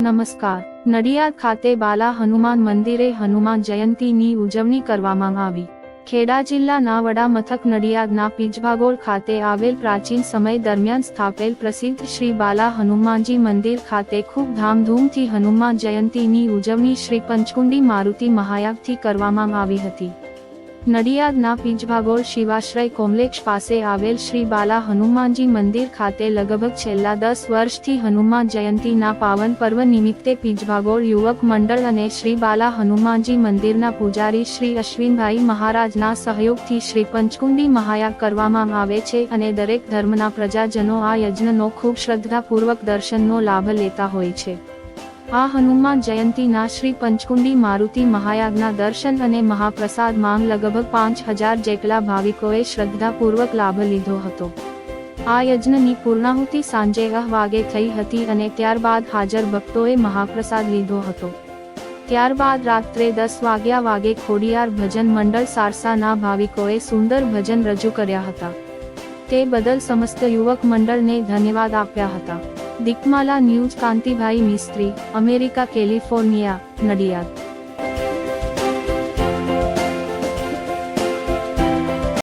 નમસ્કાર. નડિયાદ ખાતે બાલા હનુમાન મંદિરે હનુમાન જયંતીની ઉજવણી કરવામાં આવી. ખેડા જિલ્લાના વડા મથક નડિયાદના પીજભાગોળ ખાતે આવેલ પ્રાચીન સમય દરમિયાન સ્થાપેલ પ્રસિદ્ધ શ્રી બાલા હનુમાનજી મંદિર ખાતે ખૂબ ધામધૂમથી હનુમાન જયંતીની ઉજવણી શ્રી પંચકુંડી મારુતિ મહાયાગથી કરવામાં આવી હતી. નડિયાદના પીંજભાગોળ શિવાશ્રય કોમ્લેક્ષ પાસે આવેલ શ્રી બાલા હનુમાનજી મંદિર ખાતે લગભગ છેલ્લા દસ વર્ષથી હનુમાન જયંતીના પાવન પર્વ નિમિત્તે પીંજભાગોળ યુવક મંડળ અને શ્રી બાલા હનુમાનજી મંદિરના પૂજારી શ્રી અશ્વિનભાઈ મહારાજના સહયોગથી શ્રી પંચકુંડી મહાયાગ કરવામાં આવે છે અને દરેક ધર્મના પ્રજાજનો આ યજ્ઞનો ખૂબ શ્રદ્ધાપૂર્વક દર્શનનો લાભ લેતા હોય છે. આ હનુમાન જયંતીના શ્રી પંચકુંડી મારુતિ મહાયાગના દર્શન અને મહાપ્રસાદ માંગ લગભગ પાંચ હજાર જેટલા ભાવિકોએ શ્રદ્ધાપૂર્વક લાભ લીધો હતો. આ યજ્ઞની પૂર્ણાહુતિ સાંજે અહ વાગે થઈ હતી અને ત્યારબાદ હાજર ભક્તોએ મહાપ્રસાદ લીધો હતો. ત્યારબાદ રાત્રે દસ વાગ્યા વાગે ખોડિયાર ભજન મંડળ સારસાના ભાવિકોએ સુંદર ભજન રજૂ કર્યા હતા. તે બદલ સમસ્ત યુવક મંડળને ધન્યવાદ આપ્યા હતા. દિકમાલા news Kantibhai Mistry America California Nadiad.